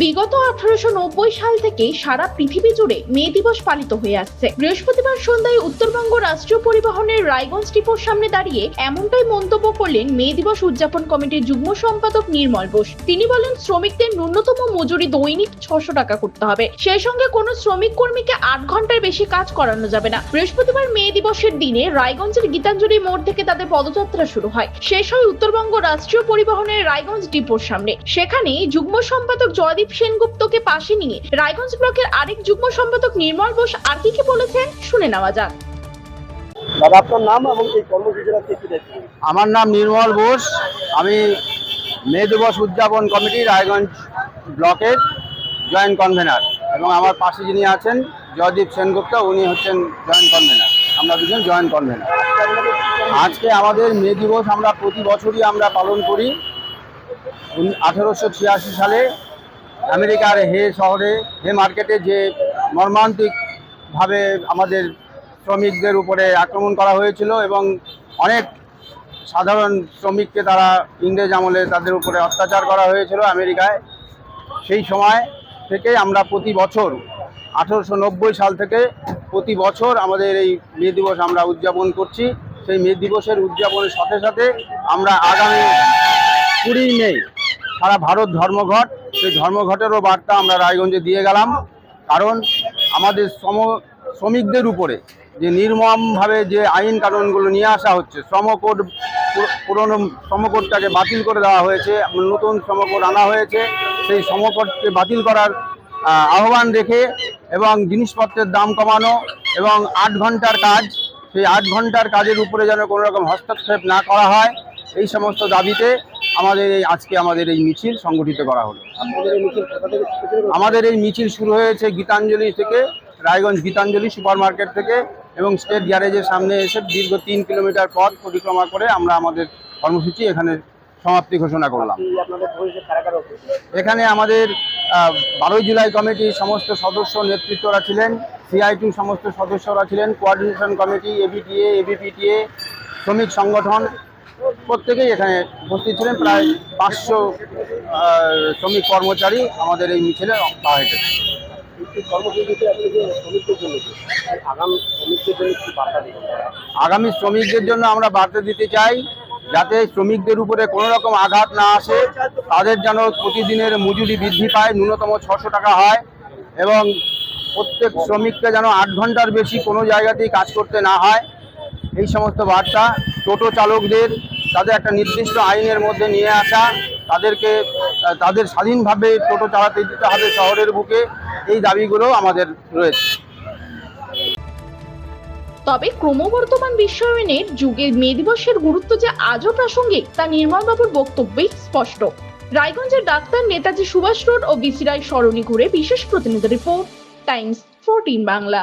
বিগত আঠারোশো নব্বই সাল থেকে সারা পৃথিবী জুড়ে মে দিবস পালিত হয়ে আসছে। বৃহস্পতিবার সন্ধ্যায় উত্তরবঙ্গ রাষ্ট্রীয় পরিবহনের রায়গঞ্জ ডিপোর সামনে দাঁড়িয়ে এমনটাই মন্তব্য করলেন মে দিবস উদযাপন কমিটির যুগ্ম সম্পাদক নির্মল বোস তিনি বলেন, শ্রমিকদের ন্যূনতম মজুরি দৈনিক ছশো টাকা করতে হবে। সেই সঙ্গে কোনো শ্রমিক কর্মীকে আট ঘণ্টার বেশি কাজ করানো যাবে না। বৃহস্পতিবার মে দিবসের দিনে রায়গঞ্জের গীতাঞ্জলি মোড় থেকে তাদের পদযাত্রা শুরু হয়। শেষ হয় উত্তরবঙ্গ রাষ্ট্রীয় পরিবহনের রায়গঞ্জ ডিপোর সামনে। সেখানে যুগ্ম সম্পাদক জয়দীপ সেনগুপ্তকে পাশে নিয়ে রায়গঞ্জ ব্লকের আরেক যুগ্ম সম্পাদক নির্মল বোস আর কি কি বলেছেন শুনে নেওয়া যাক। দাদা আপনার নাম এবং এই কর্মসূচিটা কি কি আমার নাম নির্মল বোস। আমি মে দিবস উদযাপন কমিটি রায়গঞ্জ ব্লকের জয়েন্ট কনভেনার এবং আমার পাশে যিনি আছেন জয়দীপ সেনগুপ্ত উনি হচ্ছেন জয়েন্ট কনভেনার। আমরা দুজন জয়েন্ট কনভেনার। আজকে আমাদের মে দিবস আমরা প্রতি বছরই আমরা পালন করি। আঠেরোশো ছিয়াশি সালে আমেরিকার হে শহরে, হে মার্কেটে যে মর্মান্তিকভাবে আমাদের শ্রমিকদের উপরে আক্রমণ করা হয়েছিল এবং অনেক সাধারণ শ্রমিককে তারা ইংরেজ আমলে তাদের উপরে অত্যাচার করা হয়েছিল আমেরিকায়। সেই সময় থেকে আমরা প্রতি বছর, আঠেরোশো নব্বই সাল থেকে প্রতি বছর আমাদের এই মে দিবস আমরা উদযাপন করছি। সেই মে দিবসের উদযাপনের সাথে সাথে আমরা আগামী কুড়ি মে সারা ভারত ধর্মঘট সেই ধর্মঘটেরও বার্তা আমরা রায়গঞ্জে দিয়ে গেলাম। কারণ আমাদের শ্রম শ্রমিকদের উপরে যে নির্মমভাবে যে আইন কানুনগুলো নিয়ে আসা হচ্ছে শ্রম কোড পুর- পুরনো শ্রম কোডটাকে বাতিল করে দেওয়া হয়েছে নতুন শ্রম কোড আনা হয়েছে, সেই শ্রম কোডকে বাতিল করার আহ্বান রেখে এবং জিনিসপত্রের দাম কমানো এবং আট ঘণ্টার কাজ, সেই আট ঘণ্টার কাজের উপরে যেন কোনো রকম হস্তক্ষেপ না করা হয়, এই সমস্ত দাবিতে আমাদের এই আজকে আমাদের এই মিছিল সংগঠিত করা হলো। আমাদের এই মিছিল শুরু হয়েছে গীতাঞ্জলি থেকে রায়গঞ্জ গীতাঞ্জলি সুপার মার্কেট থেকে এবং স্টেট গ্যারেজের সামনে এসে দীর্ঘ তিন কিলোমিটার পথ পরিক্রমা করে আমরা আমাদের কর্মসূচি এখানে সমাপ্তি ঘোষণা করলাম? এখানে আমাদের বারোই জুলাই কমিটির সমস্ত সদস্য নেতৃত্বরা ছিলেন সিআইটি সমস্ত সদস্যরা ছিলেন কোয়ার্ডিনেশন কমিটি এবিটিএ এবিপিটিএ শ্রমিক সংগঠন প্রত্যেকেই এখানে উপস্থিত ছিলেন প্রায় পাঁচশো শ্রমিক কর্মচারী আমাদের এই মিছিলে পাওয়া হেঁটেছে আগামী শ্রমিকদের জন্য আমরা বার্তা দিতে চাই যাতে শ্রমিকদের উপরে কোনো রকম আঘাত না আসে তাদের যেন প্রতিদিনের মজুরি বৃদ্ধি পায় ন্যূনতম ছশো টাকা হয় এবং প্রত্যেক শ্রমিককে যেন আট ঘণ্টার বেশি কোনো জায়গাতেই কাজ করতে না হয়। এই সমস্ত বার্তা টোটো চালকদের, তাদের একটা নির্দিষ্ট আইনের মধ্যে নিয়ে আসা, তাদেরকে, তাদের স্বাধীনভাবে টোটো চালাতে দিতে হবে শহরের বুকে, এই দাবিগুলো আমাদের রয়েছে। তবে ক্রমবর্ধমান বিশ্বায়নের যুগে মে দিবসের গুরুত্ব যে আজও প্রাসঙ্গিক, তা নির্মলবাবুর বক্তব্যেই স্পষ্ট। রায়গঞ্জের ডাক্তার নেতাজি সুভাষ রোড ও বিসি রায় সরণি ঘুরে বিশেষ প্রতিনিধি রিপোর্ট, টাইমস ফোরটিন বাংলা।